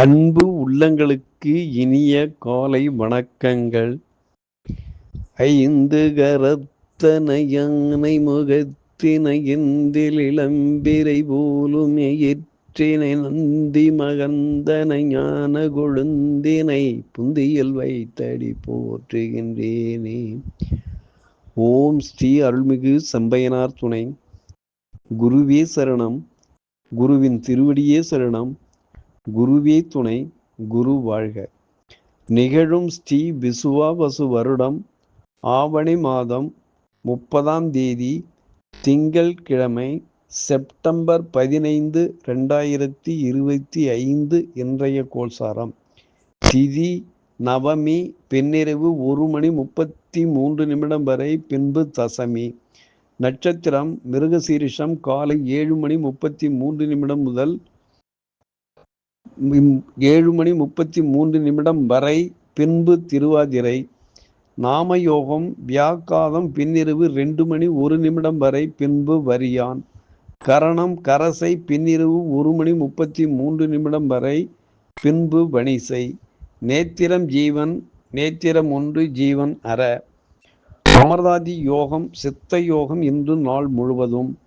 அன்பு உள்ளங்களுக்கு இனிய காலை வணக்கங்கள். ஐந்து கரத்தன யானை முகத்தினை எந்தில் இளம்பிரை போலும் எயிற்றினை நந்தி மகந்தனை ஞான கொழுந்தினை புந்தியில் வைத்தடி போற்றுகின்றேனே. ஓம் ஸ்ரீ அருள்மிகு செம்பையனார் துணை. குருவே சரணம். குருவின் திருவடியே சரணம். குருவே துணை குரு வாழ்க. நிகழும் ஸ்ரீ விசுவாபசு வருடம் ஆவணி மாதம் முப்பதாம் தேதி திங்கள் கிழமை செப்டம்பர் பதினைந்து ரெண்டாயிரத்தி இருபத்தி ஐந்து இன்றைய கோல்சாரம் திதி நவமி பின்னிரவு ஒரு மணி முப்பத்தி மூன்று நிமிடம் வரை பின்பு தசமி. நட்சத்திரம் மிருகசீரிஷம் காலை ஏழு மணி முப்பத்தி மூன்று நிமிடம் முதல் ஏழு மணி முப்பத்தி மூன்று நிமிடம் வரை பின்பு திருவாதிரை நாமயோகம் வியாக்காதம் பின்னிரவு ரெண்டு மணி ஒரு நிமிடம் வரை பின்பு வரியான். கரணம் கரசை பின்னிரவு ஒரு மணி முப்பத்தி மூன்று நிமிடம் வரை பின்பு வணிசை. நேத்திரம் ஜீவன் நேத்திரம் ஒன்று ஜீவன் அற. அமர்தாதி யோகம் சித்த யோகம் இன்று நாள் முழுவதும்.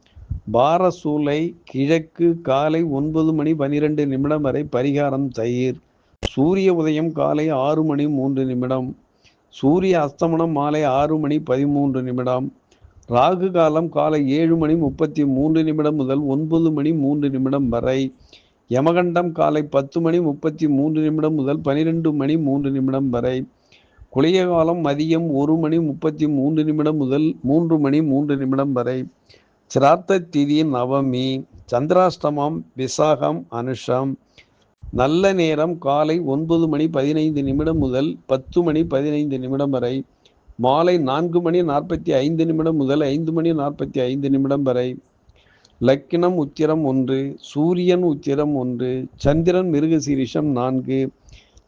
பாரசூலை கிழக்கு காலை ஒன்பது மணி பனிரெண்டு நிமிடம் வரை பரிகாரம் தயிர். சூரிய உதயம் காலை ஆறு மணி மூன்று நிமிடம். சூரிய அஸ்தமனம் மாலை ஆறு மணி பதிமூன்று நிமிடம். ராகு காலம் காலை ஏழு மணி முப்பத்தி மூன்று நிமிடம் முதல் ஒன்பது மணி மூன்று நிமிடம் வரை. யமகண்டம் காலை பத்து மணி முப்பத்தி மூன்று நிமிடம் முதல் பனிரெண்டு மணி மூன்று நிமிடம் வரை. குளிய காலம் மதியம் ஒரு மணி முப்பத்தி மூன்று நிமிடம் முதல் மூன்று மணி மூன்று நிமிடம் வரை. சிரார்த்த திதி நவமி சந்திராஷ்டமம் விசாகம் அனுஷம். நல்ல நேரம் காலை ஒன்பது மணி பதினைந்து நிமிடம் முதல் பத்து மணி பதினைந்து நிமிடம் வரை மாலை நான்கு மணி நாற்பத்தி ஐந்து நிமிடம் முதல் ஐந்து மணி நாற்பத்தி ஐந்து நிமிடம் வரை. லக்கினம் உத்திரம் ஒன்று சூரியன் உத்திரம் ஒன்று சந்திரன் மிருகசீரிஷம் நான்கு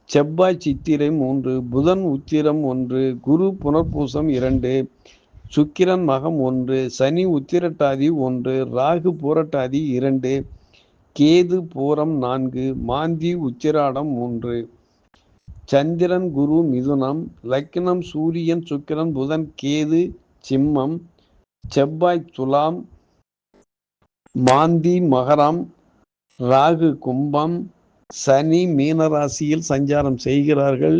செவ்வாய் சித்திரை மூன்று புதன் உத்திரம் ஒன்று குரு புனர்பூசம் இரண்டு சுக்கிரன் மகம் ஒன்று சனி உத்திரட்டாதி ஒன்று ராகு பூரட்டாதி இரண்டு கேது பூரம் நான்கு மாந்தி உச்சிராடம் மூன்று. சந்திரன் குரு மிதுனம் லக்னம் சூரியன் சுக்கிரன் புதன் கேது சிம்மம் செவ்வாய் துலாம் மாந்தி மகரம் ராகு கும்பம் சனி மீனராசியில் சஞ்சாரம் செய்கிறார்கள்.